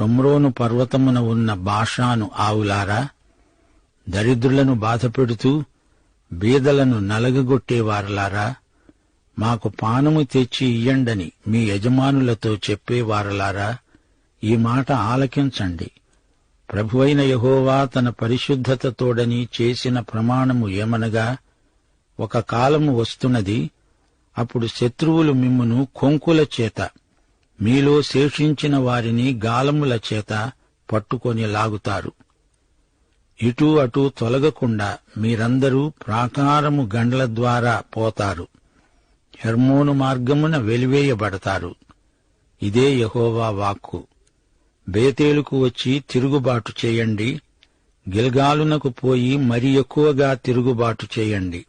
షమ్రోను పర్వతమున ఉన్న బాషాను ఆవులారా దరిద్రులను బాధపెడుతూ బీదలను నలగగొట్టేవారలారా మాకు పానము తెచ్చి ఇయ్యండని మీ యజమానులతో చెప్పేవారలారా ఈ మాట ఆలకించండి. ప్రభువైన యహోవా తన పరిశుద్ధతతోడని చేసిన ప్రమాణము ఏమనగా ఒక కాలము వస్తున్నది అప్పుడు శత్రువులు మిమ్మును కొంకుల చేత మీలో శేషించిన వారిని గాలముల చేత పట్టుకొని లాగుతారు. ఇటు అటు తొలగకుండా మీరందరూ ప్రాకారము గండ్ల ద్వారా పోతారు. హెర్మోను మార్గమున వెలివేయబడతారు. ఇదే యహోవా వాక్కు. బేతేలుకు వచ్చి తిరుగుబాటు చేయండి. గిల్గాలునకు పోయి మరి ఎక్కువగా తిరుగుబాటు చేయండి.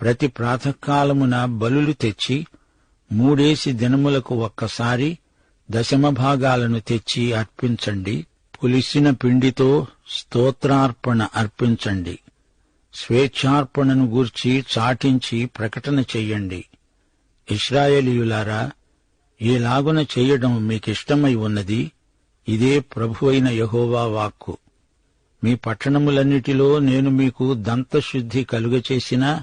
ప్రతి ప్రాతకాలమున బలులు తెచ్చి మూడేసి దినములకు ఒక్కసారి దశమభాగాలను తెచ్చి అర్పించండి. పులిసిన పిండితో స్తోత్రార్పణ అర్పించండి. స్వేచ్ఛార్పణను గూర్చి చాటించి ప్రకటన చెయ్యండి. ఇస్రాయేలీయులారా ఈలాగున చేయడం మీకిష్టమై ఉన్నది ఇదే ప్రభువైన యహోవా వాక్కు. మీ పట్టణములన్నిటిలో నేను మీకు దంతశుద్ధి కలుగచేసినా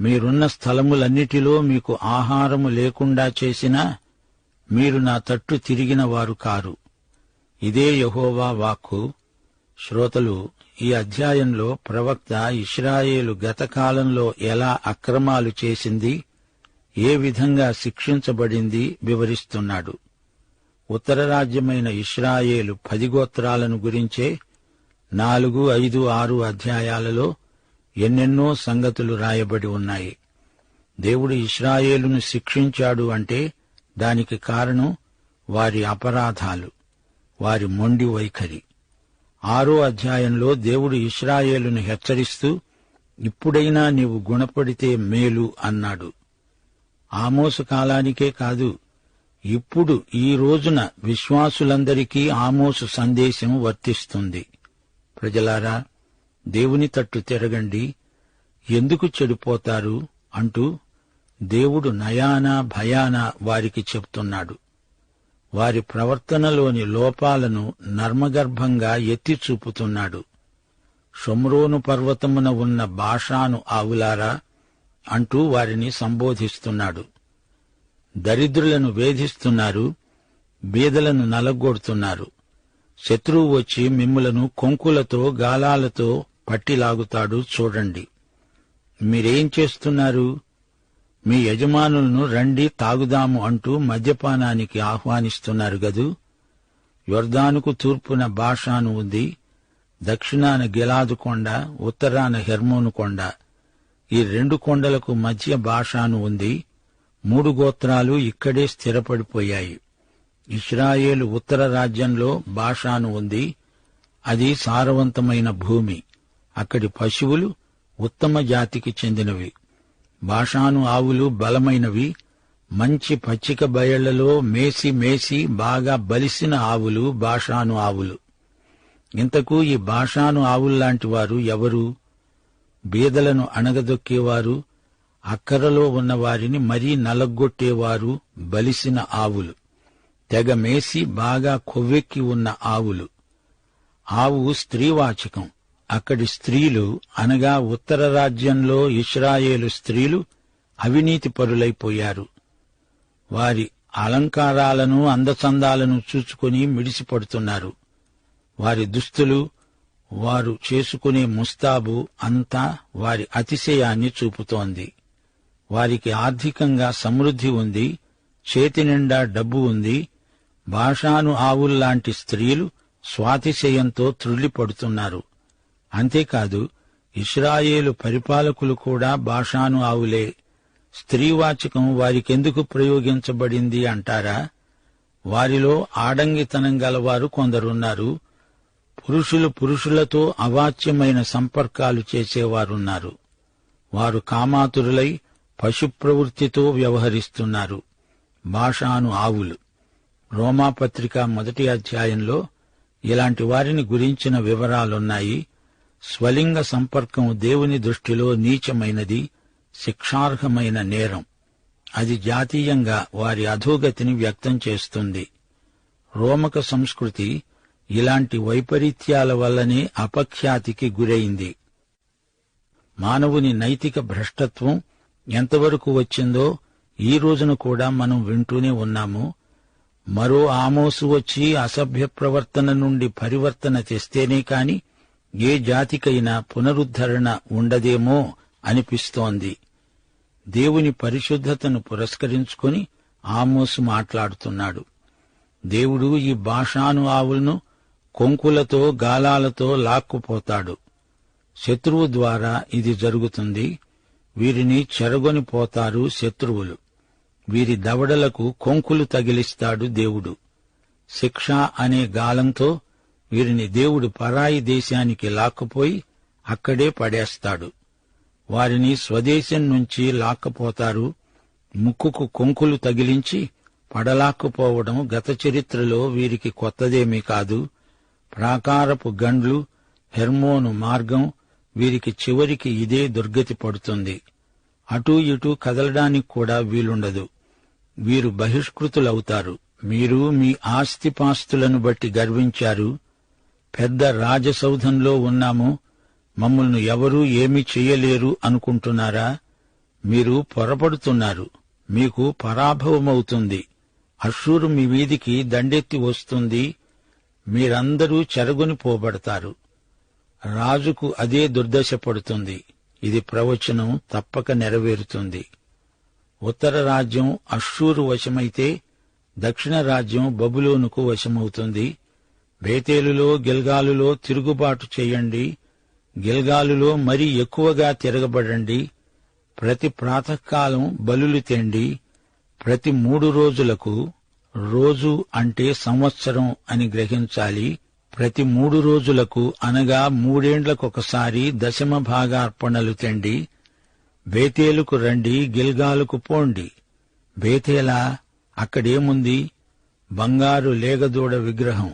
మీరున్న స్థలములన్నిటిలో మీకు ఆహారము లేకుండా చేసినా మీరు నా తట్టు తిరిగిన వారు కారు. ఇదే యహోవా వాక్కు. శ్రోతలు ఈ అధ్యాయంలో ప్రవక్త ఇస్రాయేలు గతకాలంలో ఎలా అక్రమాలు చేసింది ఏ విధంగా శిక్షించబడింది వివరిస్తున్నాడు. ఉత్తర రాజ్యమైన ఇస్రాయేలు పది గోత్రాలను గురించే నాలుగు ఐదు ఆరు అధ్యాయాలలో ఎన్నెన్నో సంగతులు రాయబడి ఉన్నాయి. దేవుడు ఇస్రాయేలును శిక్షించాడు అంటే దానికి కారణం వారి అపరాధాలు వారి మొండి వైఖరి. ఆరో అధ్యాయంలో దేవుడు ఇస్రాయేలును హెచ్చరిస్తూ ఇప్పుడైనా నీవు గుణపడితే మేలు అన్నాడు. ఆమోసు కాలానికే కాదు ఇప్పుడు ఈ రోజున విశ్వాసులందరికీ ఆమోసు సందేశం వర్తిస్తుంది. ప్రజలారా దేవుని తట్టు తిరగండి. ఎందుకు చెడిపోతారు? అంటూ దేవుడు నయాన భయాన వారికి చెప్తున్నాడు. వారి ప్రవర్తనలోని లోపాలను నర్మగర్భంగా ఎత్తి చూపుతున్నాడు. షొమ్రోను పర్వతమున ఉన్న భాషాను ఆవులారా అంటూ వారిని సంబోధిస్తున్నాడు. దరిద్రులను వేధిస్తున్నారు బీదలను నలగొడుతున్నారు. శత్రువు వచ్చి మిమ్ములను కొంకులతో గాలాలతో పట్టిలాగుతాడు చూడండి. మీరేం చేస్తున్నారు? మీ యజమానులను రండి తాగుదాము అంటూ మద్యపానానికి ఆహ్వానిస్తున్నారు గదు. యొర్దానుకు తూర్పున బాషాను ఉంది దక్షిణాన గిలాదు కొండ ఉత్తరాన హెర్మోను కొండ. ఈ రెండు కొండలకు మధ్య బాషాను ఉంది మూడు గోత్రాలు ఇక్కడే స్థిరపడిపోయాయి. ఇస్రాయేలు ఉత్తర రాజ్యంలో బాషాను ఉంది అది సారవంతమైన భూమి. అక్కడి పశువులు ఉత్తమ జాతికి చెందినవి. భాషాను ఆవులు బలమైనవి. మంచి పచ్చిక బయళ్ళలో మేసి మేసి బాగా బలిసిన ఆవులు భాషాను ఆవులు. ఇంతకు ఈ భాషాను ఆవుల్లాంటి వారు ఎవరు? బీదలను అణగదొక్కేవారు. అక్కరలో ఉన్న వారిని మరీ నలగొట్టేవారు బలిసిన ఆవులు. తెగ మేసి బాగా కొవ్వెక్కి ఉన్న ఆవులు. ఆవు స్త్రీవాచకం. అక్కడి స్త్రీలు అనగా ఉత్తర రాజ్యంలో ఇస్రాయేలు స్త్రీలు అవినీతి పరులైపోయారు వారి అలంకారాలను అందచందాలను చూచుకొని మిడిసిపడుతున్నారు. వారి దుస్తులు వారు చేసుకునే ముస్తాబు అంతా వారి అతిశయాన్ని చూపుతోంది. వారికి ఆర్థికంగా సమృద్ధి ఉంది చేతి నిండా డబ్బు ఉంది భాషాను ఆవుల్లాంటి స్త్రీలు స్వాతిశయంతో త్రుళ్ళిపడుతున్నారు. అంతేకాదు ఇస్రాయేలు పరిపాలకులు కూడా భాషాను ఆవులే. స్త్రీవాచకం వారికెందుకు ప్రయోగించబడింది అంటారా? వారిలో ఆడంగితనం గలవారు కొందరున్నారు. పురుషులు పురుషులతో అవాచ్యమైన సంపర్కాలు చేసేవారున్నారు. వారు కామాతురులై పశుప్రవృత్తితో వ్యవహరిస్తున్నారు. భాషాను ఆవులు. రోమాపత్రిక మొదటి అధ్యాయంలో ఇలాంటి వారిని గురించిన వివరాలున్నాయి. స్వలింగ సంపర్కం దేవుని దృష్టిలో నీచమైనది శిక్షార్హమైన నేరం. అది జాతీయంగా వారి అధోగతిని వ్యక్తం చేస్తుంది. రోమక సంస్కృతి ఇలాంటి వైపరీత్యాల వల్లనే అపఖ్యాతికి గురైంది. మానవుని నైతిక భ్రష్టత్వం ఎంతవరకు వచ్చిందో ఈ రోజున కూడా మనం వింటూనే ఉన్నాము. మరో ఆమోసు వచ్చి అసభ్య ప్రవర్తన నుండి పరివర్తన తెస్తేనే కాని ఏ జాతికైనా పునరుద్ధరణ ఉండదేమో అనిపిస్తోంది. దేవుని పరిశుద్ధతను పురస్కరించుకొని ఆమోసు మాట్లాడుతున్నాడు. దేవుడు ఈ భాషాను ఆవులను కొంకులతో గాలాలతో లాక్కుపోతాడు. శత్రువు ద్వారా ఇది జరుగుతుంది. వీరిని చెరగొని పోతారు శత్రువులు. వీరి దవడలకు కొంకులు తగిలిస్తాడు దేవుడు. శిక్ష అనే గాలంతో వీరిని దేవుడు పరాయి దేశానికి లాక్కుపోయి అక్కడే పడేస్తాడు. వారిని స్వదేశం నుంచి లాక్కపోతారు. ముక్కుకు కొంకులు తగిలించి పడలాక్కుపోవడం గత చరిత్రలో వీరికి కొత్తదేమీ కాదు. ప్రాకారపు గండ్లు హెర్మోను మార్గం వీరికి చివరికి ఇదే దుర్గతి పడుతుంది. అటూ ఇటూ కదలడానికి కూడా వీలుండదు. వీరు బహిష్కృతులవుతారు. మీరు మీ ఆస్తిపాస్తులను బట్టి గర్వించారు. పెద్ద రాజసౌధంలో ఉన్నాము. మమ్మల్ని ఎవరూ ఏమీ చెయ్యలేరు అనుకుంటున్నారా? మీరు పొరపడుతున్నారు. మీకు పరాభవమవుతుంది. అషూరు మీ వీధికి దండెత్తి వస్తుంది. మీరందరూ చెరగొని పోబడతారు. రాజుకు అదే దుర్దశ పడుతుంది. ఇది ప్రవచనం తప్పక నెరవేరుతుంది. ఉత్తర రాజ్యం అషూరు వశమైతే దక్షిణ రాజ్యం బబులోనుకు వశమవుతుంది. బేతేలులో గిల్గాలులో తిరుగుబాటు చేయండి. గిల్గాలులో మరీ ఎక్కువగా తిరగబడండి. ప్రతి ప్రాతకాలం బలులు తెండి. ప్రతి మూడు రోజులకు రోజు అంటే సంవత్సరం అని గ్రహించాలి. ప్రతి మూడు రోజులకు అనగా మూడేండ్లకొకసారి దశమ భాగార్పణలు తెండి. బేతేలుకు రండి గిల్గాలుకు పోండి. బేతేలా అక్కడేముంది? బంగారు లేగదూడ విగ్రహం.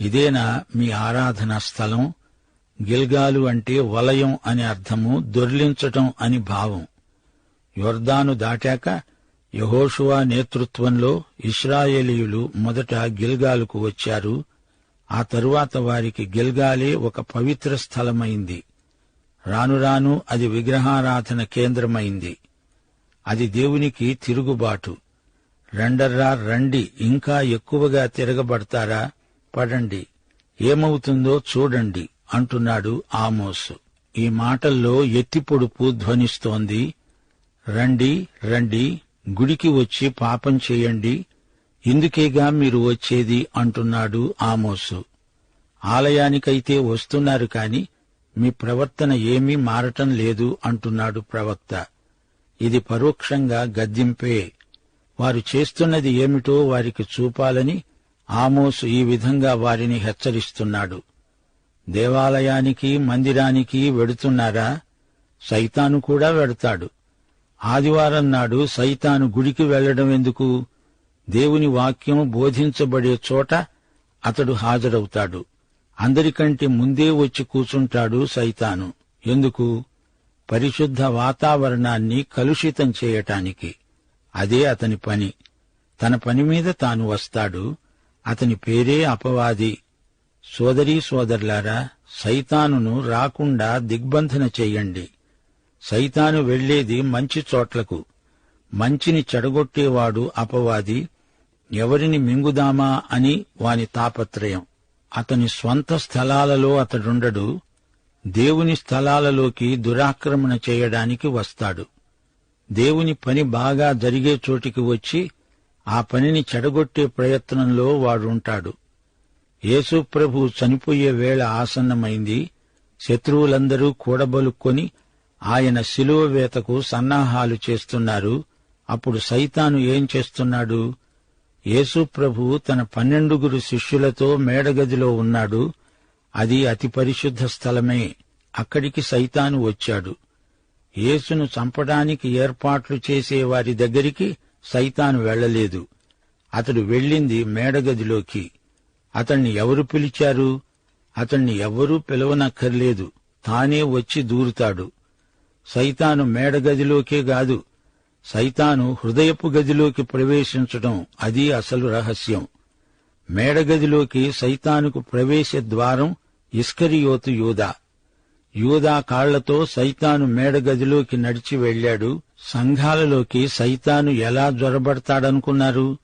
ఇదేనా మీ ఆరాధనా స్థలం? గిల్గాలు అంటే వలయం అని అర్థము దొర్లించటం అని భావం. యొర్దాను దాటాక యహోషువా నేతృత్వంలో ఇస్రాయేలీయులు మొదట గిల్గాలుకు వచ్చారు. ఆ తరువాత వారికి గిల్గాలే ఒక పవిత్ర స్థలమైంది. రాను రాను అది విగ్రహారాధన కేంద్రమైంది. అది దేవునికి తిరుగుబాటు. రెండర్రా రండి ఇంకా ఎక్కువగా తిరగబడతారా? పడండి. ఏమవుతుందో చూడండి అంటున్నాడు ఆమోసు. ఈ మాటల్లో ఎత్తిపొడుపు ధ్వనిస్తోంది. రండి రండి గుడికి వచ్చి పాపం చేయండి. ఇందుకేగా మీరు వచ్చేది అంటున్నాడు ఆమోసు. ఆలయానికైతే వస్తున్నారు కాని మీ ప్రవర్తన ఏమీ మారటం లేదు అంటున్నాడు ప్రవక్త. ఇది పరోక్షంగా గద్దింపే. వారు చేస్తున్నది ఏమిటో వారికి చూపాలని ఆమోసు ఈ విధంగా వారిని హెచ్చరిస్తున్నాడు. దేవాలయానికి మందిరానికి వెడుతున్నారా? సైతాను కూడా వెడతాడు. ఆదివారం నాడు సైతాను గుడికి వెళ్ళడం ఎందుకు? దేవుని వాక్యం బోధించబడే చోట అతడు హాజరవుతాడు. అందరికంటే ముందే వచ్చి కూచుంటాడు సైతాను. ఎందుకు? పరిశుద్ధ వాతావరణాన్ని కలుషితం చేయటానికి. అదే అతని పని. తన పని మీద తాను వస్తాడు. అతని పేరే అపవాది. సోదరీ సోదరులారా సైతానును రాకుండా దిగ్బంధన చెయ్యండి సైతాను వెళ్ళేది మంచి చోట్లకు. మంచిని చెడగొట్టేవాడు అపవాది. ఎవరిని మింగుదామా అని వాని తాపత్రయం. అతని స్వంత స్థలాలలో అతడుండడు. దేవుని స్థలాలలోకి దురాక్రమణ చేయడానికి వస్తాడు. దేవుని పని బాగా జరిగే చోటికి వచ్చి ఆ పనిని చెడగొట్టే ప్రయత్నంలో వాడుంటాడు. యేసుప్రభు చనిపోయే వేళ ఆసన్నమైంది. శత్రువులందరూ కూడబలుక్కొని ఆయన శిలువ వేతకు సన్నాహాలు చేస్తున్నారు. అప్పుడు సైతాను ఏం చేస్తున్నాడు? యేసుప్రభు తన పన్నెండుగురు శిష్యులతో మేడగదిలో ఉన్నాడు. అది అతి పరిశుద్ధ స్థలమే. అక్కడికి సైతాను వచ్చాడు. యేసును చంపడానికి ఏర్పాట్లు చేసే వారి దగ్గరికి సైతాను వెళ్ళలేదు అతడు వెళ్ళింది మేడగదిలోకి. అతణ్ణి ఎవరు పిలిచారు? అతణ్ణి ఎవ్వరూ పిలవనక్కర్లేదు. తానే వచ్చి దూరుతాడు. సైతాను మేడగదిలోకే కాదు సైతాను హృదయపు గదిలోకి ప్రవేశించడం అది అసలు రహస్యం. మేడగదిలోకి సైతానుకు ప్రవేశ ద్వారం ఇస్కరియోతు యూదా. యూదా కాళ్ళతో సైతాను మేడగదిలోకి నడిచి వెళ్ళాడు. సంఘాలలోకి సైతాను ఎలా జొరబడతాడనుకున్నారు?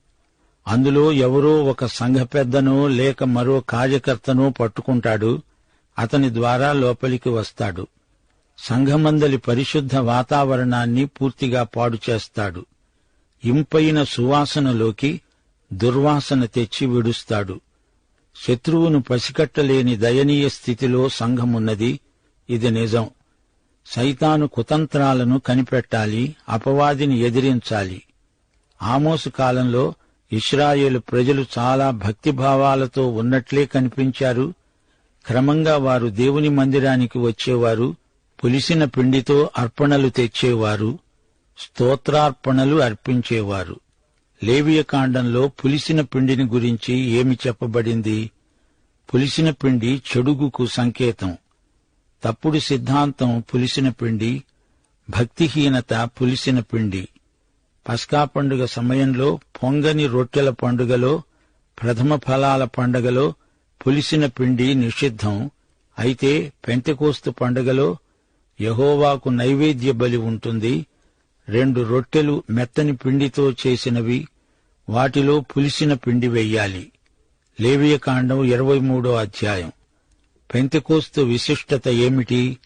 అందులో ఎవరో ఒక సంఘ పెద్దనో లేక మరో కార్యకర్తనో పట్టుకుంటాడు. అతని ద్వారా లోపలికి వస్తాడు. సంఘమందలి పరిశుద్ధ వాతావరణాన్ని పూర్తిగా పాడు చేస్తాడు. ఇంపైన సువాసనలోకి దుర్వాసన తెచ్చి విడుస్తాడు. శత్రువును పసికట్టలేని దయనీయ స్థితిలో సంఘమున్నది. ఇది నిజం. సైతాను కుతంత్రాలను కనిపెట్టాలి అపవాదిని ఎదిరించాలి. ఆమోసు కాలంలో ఇస్రాయేలు ప్రజలు చాలా భక్తిభావాలతో ఉన్నట్లే కనిపించారు. క్రమంగా వారు దేవుని మందిరానికి వచ్చేవారు పులిసిన పిండితో అర్పణలు తెచ్చేవారు స్తోత్రార్పణలు అర్పించేవారు. లేవియ కాండంలో పులిసిన పిండిని గురించి ఏమి చెప్పబడింది? పులిసిన పిండి చెడుగుకు సంకేతం. తప్పుడు సిద్ధాంతం పులిసిన పిండి భక్తిహీనత పులిసిన పిండి. పస్కా పండుగ సమయంలో పొంగని రొట్టెల పండుగలో ప్రథమ ఫలాల పండుగలో పులిసిన పిండి నిషిద్ధం. అయితే పెంతకోస్తు పండుగలో యహోవాకు నైవేద్య బలి ఉంటుంది. రెండు రొట్టెలు మెత్తని పిండితో చేసినవి. వాటిలో పులిసిన పిండి వెయ్యాలి లేవియకాండం ఇరవై మూడో అధ్యాయం. పెంతికోస్తు విశిష్టత ఏమిటి?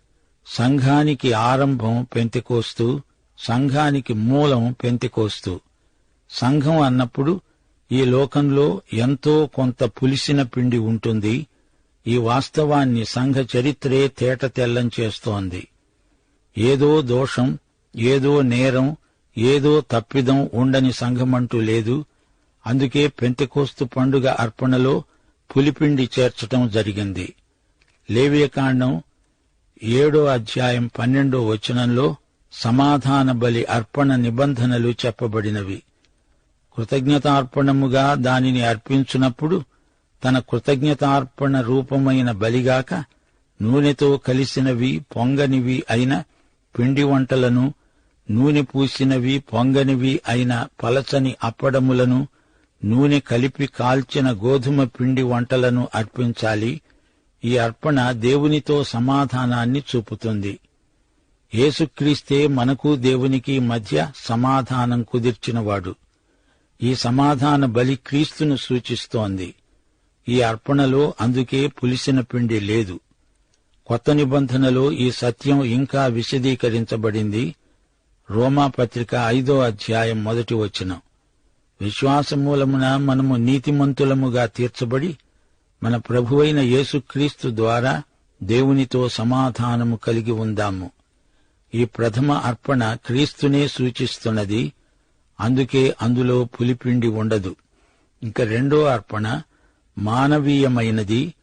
సంఘానికి ఆరంభం పెంతెకోస్తు సంఘానికి మూలం పెంతెకోస్తు. సంఘం అన్నప్పుడు ఈ లోకంలో ఎంతో కొంత పులిసిన పిండి ఉంటుంది. ఈ వాస్తవాన్ని సంఘ చరిత్రే తేట తెల్లం చేస్తోంది. ఏదో దోషం ఏదో నేరం ఏదో తప్పిదం ఉండని సంఘమంటూ లేదు. అందుకే పెంతెకోస్తు పండుగ అర్పణలో పులిపిండి చేర్చటం జరిగింది. లేవ్యకాండం ఏడో అధ్యాయం పన్నెండో వచనంలో సమాధాన బలి అర్పణ నిబంధనలు చెప్పబడినవి. కృతజ్ఞతార్పణముగా దానిని అర్పించునప్పుడు తన కృతజ్ఞతార్పణ రూపమైన బలిగాక నూనెతో కలిసినవి పొంగనివి అయిన పిండి వంటలను నూనె పూసినవి పొంగనివి అయిన పలచని అప్పడములను నూనె కలిపి కాల్చిన గోధుమ పిండి వంటలను అర్పించాలి. ఈ అర్పణ దేవునితో సమాధానాన్ని చూపుతుంది. యేసుక్రీస్తే మనకు దేవునికి మధ్య సమాధానం కుదిర్చినవాడు. ఈ సమాధాన బలి క్రీస్తును సూచిస్తోంది. ఈ అర్పణలో అందుకే పులిసిన పిండి లేదు. కొత్త నిబంధనలో ఈ సత్యం ఇంకా విశదీకరించబడింది. రోమా పత్రిక ఐదో అధ్యాయం మొదటి వచనం. విశ్వాసమూలమున మనము నీతిమంతులముగా తీర్చబడి మన ప్రభువైన యేసుక్రీస్తు ద్వారా దేవునితో సమాధానము కలిగి ఉందాము. ఈ ప్రథమ అర్పణ క్రీస్తునే సూచిస్తున్నది. అందుకే అందులో పులిపిండి ఉండదు. ఇక రెండో అర్పణ మానవీయమైనది.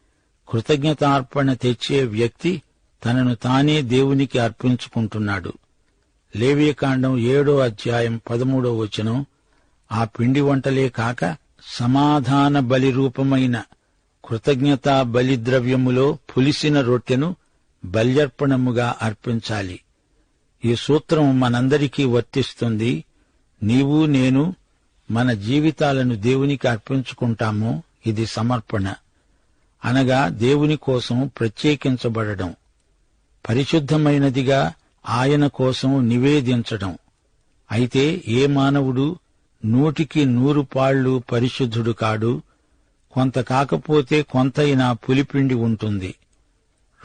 కృతజ్ఞతార్పణ తెచ్చే వ్యక్తి తనను తానే దేవునికి అర్పించుకుంటున్నాడు. లేవియకాండం ఏడో అధ్యాయం పదమూడో వచనం ఆ పిండి వంటలే కాక సమాధాన బలి రూపమైన కృతజ్ఞతా బలిద్రవ్యములో పులిసిన రొట్టెను బల్యర్పణముగా అర్పించాలి. ఈ సూత్రం మనందరికీ వర్తిస్తుంది. నీవు నేను మన జీవితాలను దేవునికి అర్పించుకుంటాము. ఇది సమర్పణ. అనగా దేవుని కోసం ప్రత్యేకించబడడం. పరిశుద్ధమైనదిగా ఆయన కోసం నివేదించడం. అయితే ఏ మానవుడు నూటికి నూరు పాళ్ళు పరిశుద్ధుడు కాడు. కొంత కాకపోతే కొంతైనా పులిపిండి ఉంటుంది.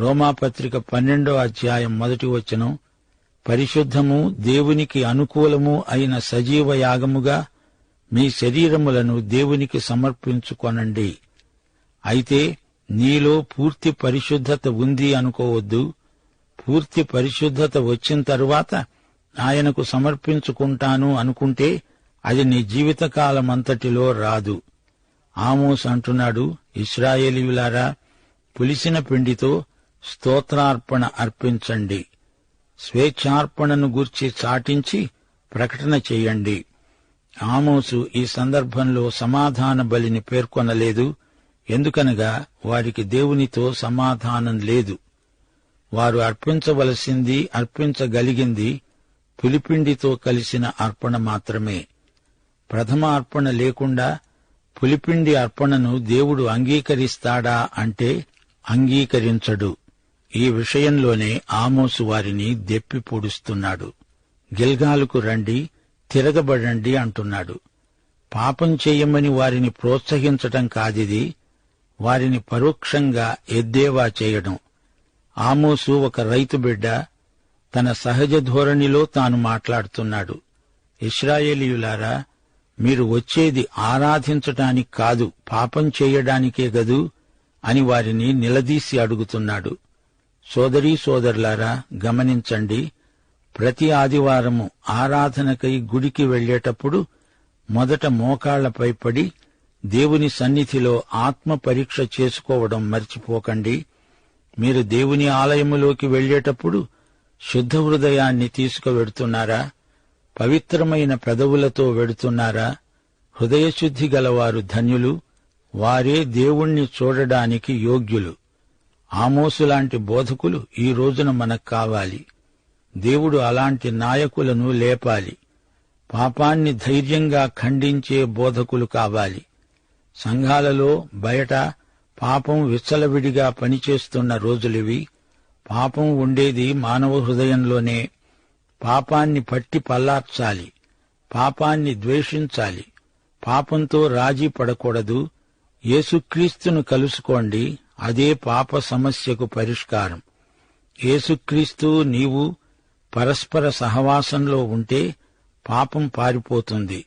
రోమాపత్రిక పన్నెండో అధ్యాయం మొదటి వచనం పరిశుద్ధము దేవునికి అనుకూలము అయిన సజీవ యాగముగా మీ శరీరములను దేవునికి సమర్పించుకొనండి. అయితే నీలో పూర్తి పరిశుద్ధత ఉంది అనుకోవద్దు. పూర్తి పరిశుద్ధత వచ్చిన తరువాత ఆయనకు సమర్పించుకుంటాను అనుకుంటే అది నీ జీవితకాలమంతటిలో రాదు. ఆమోస్ అంటున్నాడు ఇస్రాయేలీయులారా పులిసిన పిండితో స్తోత్రార్పణ అర్పించండి. స్వేచ్ఛార్పణను గూర్చి చాటించి ప్రకటన చేయండి. ఆమోసు ఈ సందర్భంలో సమాధాన బలిని పేర్కొనలేదు ఎందుకనగా వారికి దేవునితో సమాధానం లేదు. వారు అర్పించవలసింది అర్పించగలిగింది పులిపిండితో కలిసిన అర్పణ మాత్రమే. ప్రథమ అర్పణ లేకుండా పులిపిండి అర్పణను దేవుడు అంగీకరిస్తాడా అంటే అంగీకరించడు. ఈ విషయంలోనే ఆమోసు వారిని దెప్పి పొడుస్తున్నాడు. గిల్గాలుకు రండి తిరగబడండి అంటున్నాడు. పాపం చేయమని వారిని ప్రోత్సహించటం కాదిది వారిని పరోక్షంగా ఎద్దేవా చేయడం. ఆమోసు ఒక రైతు బిడ్డ తన సహజ ధోరణిలో తాను మాట్లాడుతున్నాడు. ఇస్రాయేలీయులారా మీరు వచ్చేది ఆరాధించటానికి కాదు పాపం చేయడానికే గదు అని వారిని నిలదీసి అడుగుతున్నాడు. సోదరీ సోదరులారా గమనించండి ప్రతి ఆదివారము ఆరాధనకై గుడికి వెళ్ళేటప్పుడు మొదట మోకాళ్ళపై పడి దేవుని సన్నిధిలో ఆత్మ పరీక్ష చేసుకోవడం మర్చిపోకండి. మీరు దేవుని ఆలయములోకి వెళ్ళేటప్పుడు శుద్ధ హృదయాన్ని తీసుకువెడుతున్నారా? పవిత్రమైన పెదవులతో వెడుతున్నారా? హృదయశుద్ధి గలవారు ధన్యులు వారే దేవుణ్ణి చూడడానికి యోగ్యులు. ఆమోసులాంటి బోధకులు ఈ రోజున మనకు కావాలి. దేవుడు అలాంటి నాయకులను లేపాలి. పాపాన్ని ధైర్యంగా ఖండించే బోధకులు కావాలి. సంఘాలలో బయట పాపం విచ్చలవిడిగా పనిచేస్తున్న రోజులివి. పాపం ఉండేది మానవ హృదయంలోనే. పాపాన్ని పట్టి పల్లార్చాలి. పాపాన్ని ద్వేషించాలి. పాపంతో రాజీ పడకూడదు. యేసుక్రీస్తును కలుసుకోండి. అదే పాప సమస్యకు పరిష్కారం. యేసుక్రీస్తు నీవు పరస్పర సహవాసంలో ఉంటే పాపం పారిపోతుంది.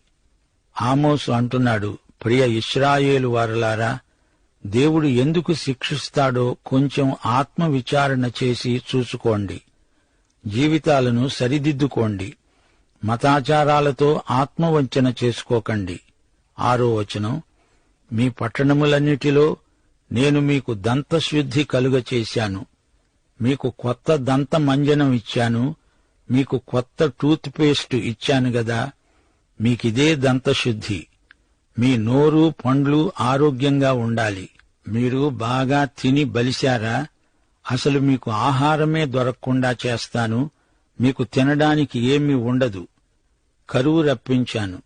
ఆమోసు అంటున్నాడు ప్రియ ఇస్రాయేలు వారలారా దేవుడు ఎందుకు శిక్షిస్తాడో కొంచెం ఆత్మవిచారణ చేసి చూసుకోండి. జీవితాలను సరిదిద్దుకోండి. మతాచారాలతో ఆత్మవంచన చేసుకోకండి. ఆరో వచనం మీ పట్టణములన్నిటిలో నేను మీకు దంతశుద్ధి కలుగ చేశాను. మీకు కొత్త దంత మంజనం ఇచ్చాను. మీకు కొత్త టూత్ పేస్ట్ ఇచ్చాను గదా. మీకిదే దంతశుద్ధి. మీ నోరు పండ్లు ఆరోగ్యంగా ఉండాలి. మీరు బాగా తిని బలిశారా? అసలు మీకు ఆహారమే దొరకకుండా చేస్తాను మీకు తినడానికి ఏమీ ఉండదు. కరువు రప్పించాను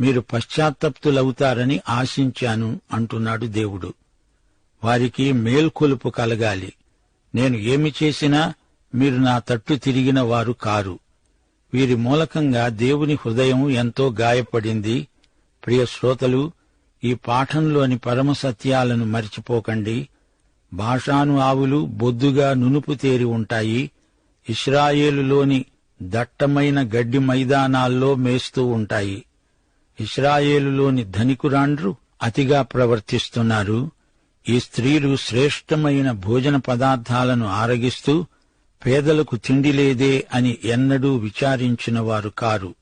మీరు పశ్చాత్తప్తులవుతారని ఆశించాను అంటున్నాడు దేవుడు. వారికి మేల్కొలుపు కలగాలి. నేను ఏమి చేసినా మీరు నా తట్టు తిరిగిన వారు కారు. వీరి మూలకంగా దేవుని హృదయం ఎంతో గాయపడింది. ప్రియ శ్రోతలు ఈ పాఠంలోని పరమ సత్యాలను మరిచిపోకండి. భాషాను ఆవులు బొద్దుగా నునుపు తేరి ఉంటాయి. ఇస్రాయేలులోని దట్టమైన గడ్డి మైదానాల్లో మేస్తూ ఉంటాయి. ఇస్రాయేలులోని ధనికురాండ్రు అతిగా ప్రవర్తిస్తున్నారు. ఈ స్త్రీలు శ్రేష్టమైన భోజన పదార్థాలను ఆరగిస్తూ పేదలకు తిండి లేదే అని ఎన్నడూ విచారించిన వారు కారు.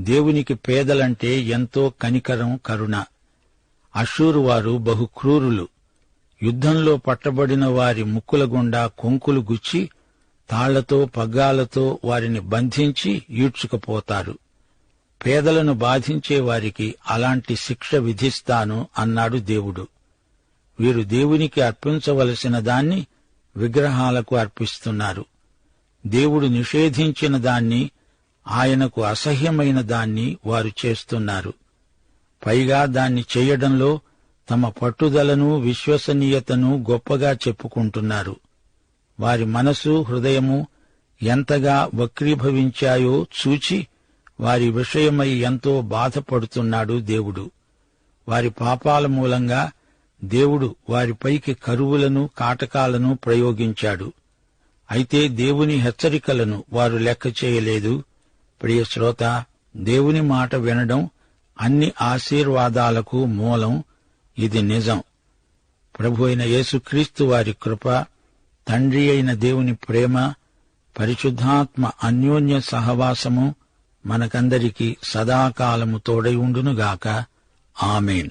దేవునికి పేదలంటే ఎంతో కనికరం కరుణ. అషూరు వారు బహుక్రూరులు యుద్ధంలో పట్టబడిన వారి ముక్కుల గుండా కొంకులు గుచ్చి తాళ్ళతో పగ్గాలతో వారిని బంధించి ఈడ్చుకుపోతారు. పేదలను బాధించే వారికి అలాంటి శిక్ష విధిస్తాను అన్నాడు దేవుడు. వీరు దేవునికి అర్పించవలసిన దాన్ని విగ్రహాలకు అర్పిస్తున్నారు. దేవుడు నిషేధించిన దాన్ని ఆయనకు అసహ్యమైన దాన్ని వారు చేస్తున్నారు. పైగా దాన్ని చేయడంలో తమ పట్టుదలను విశ్వసనీయతను గొప్పగా చెప్పుకుంటున్నారు. వారి మనసు హృదయము ఎంతగా వక్రీభవించాయో చూచి వారి విషయమై ఎంతో బాధపడుతున్నాడు దేవుడు. వారి పాపాల మూలంగా దేవుడు వారిపైకి కరువులను కాటకాలను ప్రయోగించాడు. అయితే దేవుని హెచ్చరికలను వారు లెక్క చేయలేదు. ప్రియ శ్రోత దేవుని మాట వినడం అన్ని ఆశీర్వాదాలకు మూలం ఇది నిజం. ప్రభు అయిన యేసుక్రీస్తు వారి కృప తండ్రి అయిన దేవుని ప్రేమ పరిశుద్ధాత్మ అన్యోన్య సహవాసము మనకందరికీ సదాకాలము తోడై ఉండునుగాక. ఆమెన్.